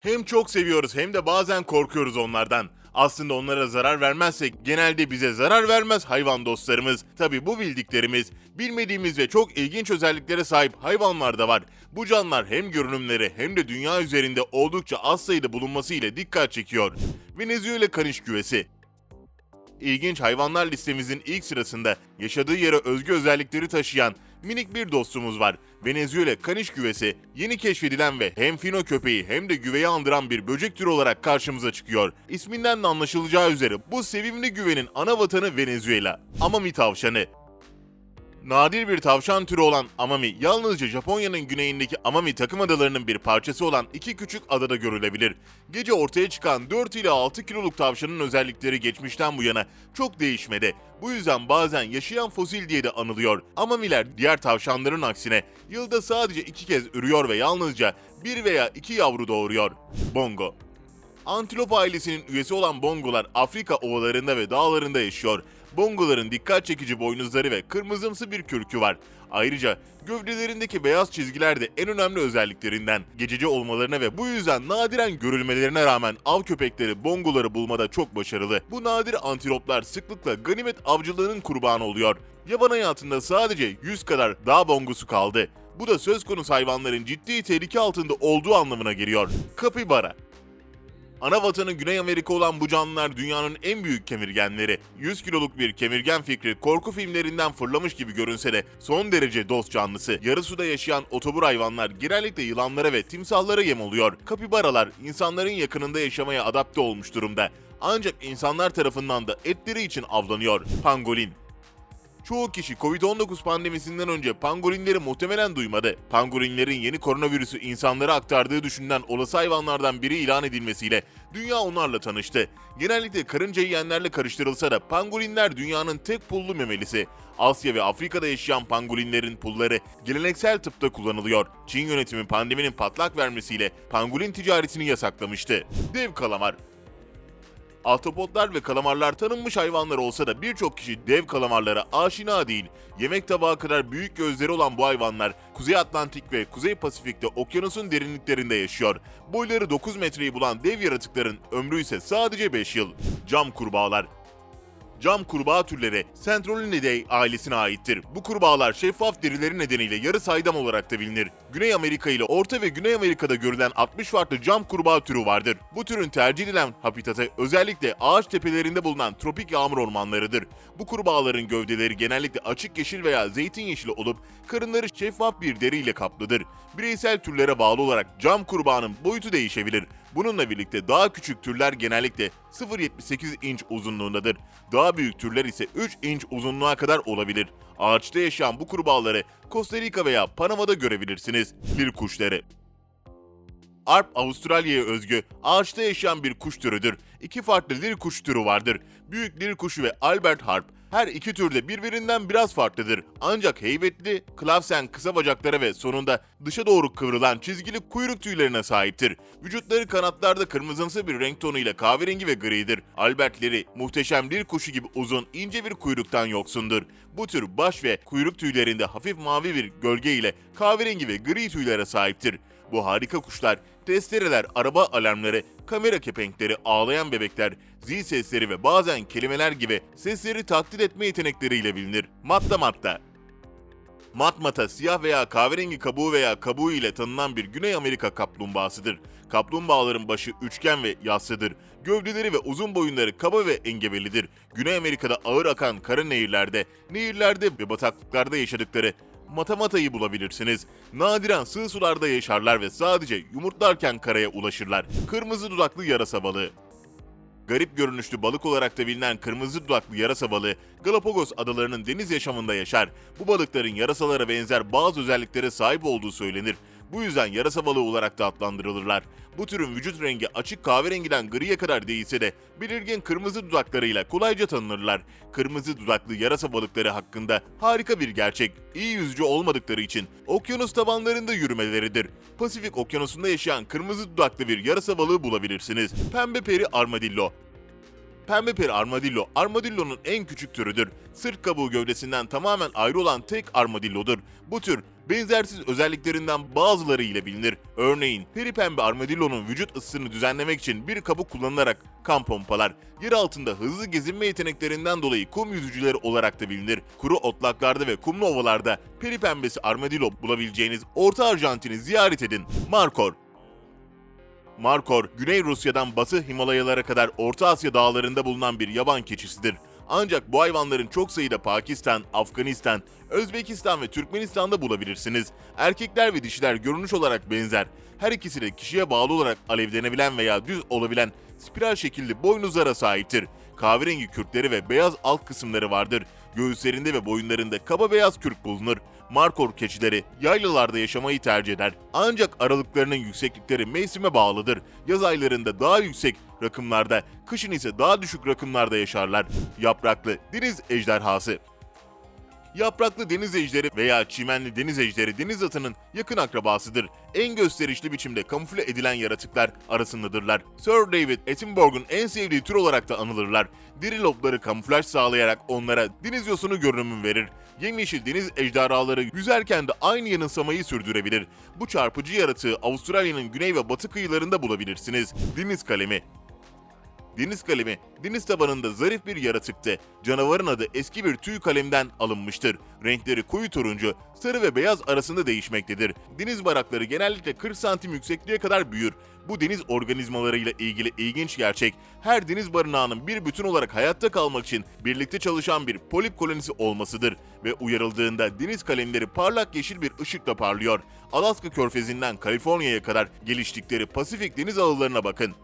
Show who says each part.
Speaker 1: Hem çok seviyoruz hem de bazen korkuyoruz onlardan. Aslında onlara zarar vermezsek genelde bize zarar vermez hayvan dostlarımız. Tabi bu bildiklerimiz, bilmediğimiz ve çok ilginç özelliklere sahip hayvanlar da var. Bu canlılar hem görünümleri hem de dünya üzerinde oldukça az sayıda bulunması ile dikkat çekiyor. Venezuela kaniş güvesi. İlginç hayvanlar listemizin ilk sırasında yaşadığı yere özgü özellikleri taşıyan minik bir dostumuz var. Venezuela kaniş güvesi yeni keşfedilen ve hem fino köpeği hem de güveyi andıran bir böcek türü olarak karşımıza çıkıyor. İsminden de anlaşılacağı üzere bu sevimli güvenin ana vatanı Venezuela. Amami tavşanı. Nadir bir tavşan türü olan Amami, yalnızca Japonya'nın güneyindeki Amami takım adalarının bir parçası olan iki küçük adada görülebilir. Gece ortaya çıkan 4 ile 6 kiloluk tavşanın özellikleri geçmişten bu yana çok değişmedi. Bu yüzden bazen yaşayan fosil diye de anılıyor. Amamiler diğer tavşanların aksine yılda sadece iki kez ürüyor ve yalnızca bir veya iki yavru doğuruyor. Bongo Antilop ailesinin üyesi olan bongolar Afrika ovalarında ve dağlarında yaşıyor. Bongoların dikkat çekici boynuzları ve kırmızımsı bir kürkü var. Ayrıca gövdelerindeki beyaz çizgiler de en önemli özelliklerinden. Gececi olmalarına ve bu yüzden nadiren görülmelerine rağmen av köpekleri bongoları bulmada çok başarılı. Bu nadir antiloplar sıklıkla ganimet avcılığının kurbanı oluyor. Yaban hayatında sadece 100 kadar dağ bongosu kaldı. Bu da söz konusu hayvanların ciddi tehlike altında olduğu anlamına geliyor. Kapibara Ana vatanı Güney Amerika olan bu canlılar dünyanın en büyük kemirgenleri. 100 kiloluk bir kemirgen fikri korku filmlerinden fırlamış gibi görünse de son derece dost canlısı. Yarı suda yaşayan otobur hayvanlar genellikle yılanlara ve timsahlara yem oluyor. Kapibaralar insanların yakınında yaşamaya adapte olmuş durumda. Ancak insanlar tarafından da etleri için avlanıyor. Pangolin Çoğu kişi Covid-19 pandemisinden önce pangolinleri muhtemelen duymadı. Pangolinlerin yeni koronavirüsü insanlara aktardığı düşünülen olası hayvanlardan biri ilan edilmesiyle dünya onlarla tanıştı. Genellikle karınca yiyenlerle karıştırılsa da pangolinler dünyanın tek pullu memelisi. Asya ve Afrika'da yaşayan pangolinlerin pulları geleneksel tıpta kullanılıyor. Çin yönetimi pandeminin patlak vermesiyle pangolin ticaretini yasaklamıştı. Dev kalamar Ahtapotlar ve kalamarlar tanınmış hayvanlar olsa da birçok kişi dev kalamarlara aşina değil. Yemek tabağı kadar büyük gözleri olan bu hayvanlar Kuzey Atlantik ve Kuzey Pasifik'te okyanusun derinliklerinde yaşıyor. Boyları 9 metreyi bulan dev yaratıkların ömrü ise sadece 5 yıl. Cam kurbağalar Cam kurbağa türleri Centrolinidae ailesine aittir. Bu kurbağalar şeffaf derileri nedeniyle yarı saydam olarak da bilinir. Güney Amerika ile Orta ve Güney Amerika'da görülen 60 farklı cam kurbağa türü vardır. Bu türün tercih edilen habitatı özellikle ağaç tepelerinde bulunan tropik yağmur ormanlarıdır. Bu kurbağaların gövdeleri genellikle açık yeşil veya zeytin yeşili olup karınları şeffaf bir deriyle kaplıdır. Bireysel türlere bağlı olarak cam kurbağanın boyutu değişebilir. Bununla birlikte daha küçük türler genellikle 0.78 inç uzunluğundadır. Daha büyük türler ise 3 inç uzunluğa kadar olabilir. Ağaçta yaşayan bu kurbağaları Costa Rica veya Panama'da görebilirsiniz. Lir kuşları Arp Avustralya'ya özgü ağaçta yaşayan bir kuş türüdür. İki farklı lir kuş türü vardır. Büyük lir kuşu ve Albert Harp. Her iki türde birbirinden biraz farklıdır. Ancak heybetli, klavsen kısa bacaklara ve sonunda dışa doğru kıvrılan çizgili kuyruk tüylerine sahiptir. Vücutları kanatlarda kırmızımsı bir renk tonuyla kahverengi ve gridir. Albertleri muhteşem lir kuşu gibi uzun, ince bir kuyruktan yoksundur. Bu tür baş ve kuyruk tüylerinde hafif mavi bir gölge ile kahverengi ve gri tüylere sahiptir. Bu harika kuşlar, testereler, araba alarmları, kamera kepenkleri, ağlayan bebekler, zil sesleri ve bazen kelimeler gibi sesleri taklit etme yetenekleriyle bilinir. Matta matta. Matmata siyah veya kahverengi kabuğu veya kabuğu ile tanınan bir Güney Amerika kaplumbağasıdır. Kaplumbağaların başı üçgen ve yassıdır. Gövdeleri ve uzun boyunları kaba ve engebelidir. Güney Amerika'da ağır akan kara nehirlerde, nehirlerde ve bataklıklarda yaşadıkları matamatayı bulabilirsiniz. Nadiren sığ sularda yaşarlar ve sadece yumurtlarken karaya ulaşırlar. Kırmızı dudaklı yarasa balığı. Garip görünüşlü balık olarak da bilinen kırmızı dudaklı yarasa balığı Galapagos adalarının deniz yaşamında yaşar. Bu balıkların yarasalara benzer bazı özelliklere sahip olduğu söylenir. Bu yüzden yarasa balığı olarak da adlandırılırlar. Bu türün vücut rengi açık kahverengiden griye kadar değilse de belirgin kırmızı dudaklarıyla kolayca tanınırlar. Kırmızı dudaklı yarasa balıkları hakkında harika bir gerçek. İyi yüzücü olmadıkları için okyanus tabanlarında yürümeleridir. Pasifik okyanusunda yaşayan kırmızı dudaklı bir yarasa balığı bulabilirsiniz. Pembe peri armadillo Pembe peri armadillo, armadillonun en küçük türüdür. Sırt kabuğu gövdesinden tamamen ayrı olan tek armadillodur. Bu tür benzersiz özelliklerinden bazıları ile bilinir. Örneğin peri pembe armadillonun vücut ısısını düzenlemek için bir kabuk kullanılarak kan pompalar. Yer altında hızlı gezinme yeteneklerinden dolayı kum yüzücüleri olarak da bilinir. Kuru otlaklarda ve kumlu ovalarda peri pembesi armadillo bulabileceğiniz Orta Arjantin'i ziyaret edin. Markor Markor, Güney Rusya'dan Batı Himalayalara kadar Orta Asya dağlarında bulunan bir yaban keçisidir. Ancak bu hayvanların çok sayıda Pakistan, Afganistan, Özbekistan ve Türkmenistan'da bulabilirsiniz. Erkekler ve dişiler görünüş olarak benzer. Her ikisi de kişiye bağlı olarak alevlenebilen veya düz olabilen spiral şekilli boynuzlara sahiptir. Kahverengi kürkleri ve beyaz alt kısımları vardır. Göğüslerinde ve boyunlarında kaba beyaz kürk bulunur. Markor keçileri yaylalarda yaşamayı tercih eder. Ancak aralıklarının yükseklikleri mevsime bağlıdır. Yaz aylarında daha yüksek rakımlarda, kışın ise daha düşük rakımlarda yaşarlar. Yapraklı deniz ejderhası Yapraklı deniz ejderi veya çimenli deniz ejderi deniz atının yakın akrabasıdır. En gösterişli biçimde kamufle edilen yaratıklar arasındadırlar. Sir David Attenborough'un en sevdiği tür olarak da anılırlar. Diri lobları kamuflaj sağlayarak onlara deniz yosunu görünümü verir. Yemyeşil deniz ejderhaları yüzerken de aynı yanılsamayı sürdürebilir. Bu çarpıcı yaratığı Avustralya'nın güney ve batı kıyılarında bulabilirsiniz. Deniz kalemi Deniz kalemi, deniz tabanında zarif bir yaratıktı. Canavarın adı eski bir tüy kalemden alınmıştır. Renkleri koyu turuncu, sarı ve beyaz arasında değişmektedir. Deniz barakları genellikle 40 santim yüksekliğe kadar büyür. Bu deniz organizmalarıyla ilgili ilginç gerçek, her deniz barınağının bir bütün olarak hayatta kalmak için birlikte çalışan bir polip kolonisi olmasıdır ve uyarıldığında deniz kalemleri parlak yeşil bir ışıkla parlıyor. Alaska körfezinden Kaliforniya'ya kadar geliştikleri Pasifik deniz ağlarına bakın.